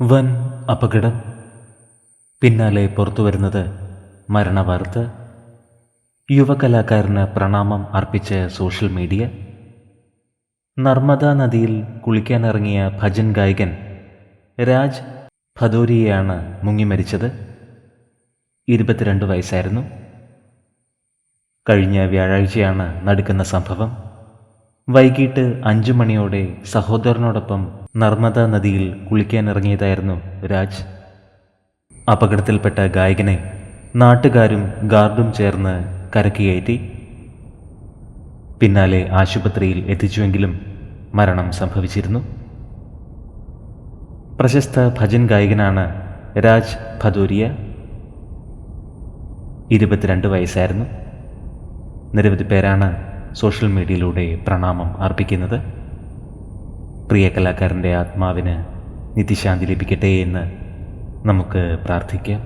വൻ അപകടം. പിന്നാലെ പുറത്തു വരുന്നത് മരണവാർത്ത. യുവകലാകാരന് പ്രണാമം അർപ്പിച്ച സോഷ്യൽ മീഡിയ. നർമ്മദാ നദിയിൽ കുളിക്കാനിറങ്ങിയ ഭജൻ ഗായകൻ രാജ് ഭദോരിയെയാണ് മുങ്ങിമരിച്ചത്. ഇരുപത്തിരണ്ട് വയസ്സായിരുന്നു. കഴിഞ്ഞ വ്യാഴാഴ്ചയാണ് നടക്കുന്ന സംഭവം. വൈകിട്ട് അഞ്ചു മണിയോടെ സഹോദരനോടൊപ്പം നർമ്മദ നദിയിൽ കുളിക്കാനിറങ്ങിയതായിരുന്നു രാജ്. അപകടത്തിൽപ്പെട്ട ഗായകനെ നാട്ടുകാരും ഗാർഡും ചേർന്ന് കരക്ക് കയറ്റി പിന്നാലെ ആശുപത്രിയിൽ എത്തിച്ചുവെങ്കിലും മരണം സംഭവിച്ചിരുന്നു. പ്രശസ്ത ഭജൻ ഗായകനാണ് രാജ് ഭദൂരിയ. ഇരുപത്തിരണ്ട് വയസ്സായിരുന്നു. നിരവധി പേരാണ് സോഷ്യൽ മീഡിയയിലൂടെ പ്രണാമം അർപ്പിക്കുന്നത് പ്രിയ കലാകാരന്റെ ആത്മാവിന് നിത്യശാന്തി ലഭിക്കട്ടെ എന്ന് നമുക്ക് പ്രാർത്ഥിക്കാം.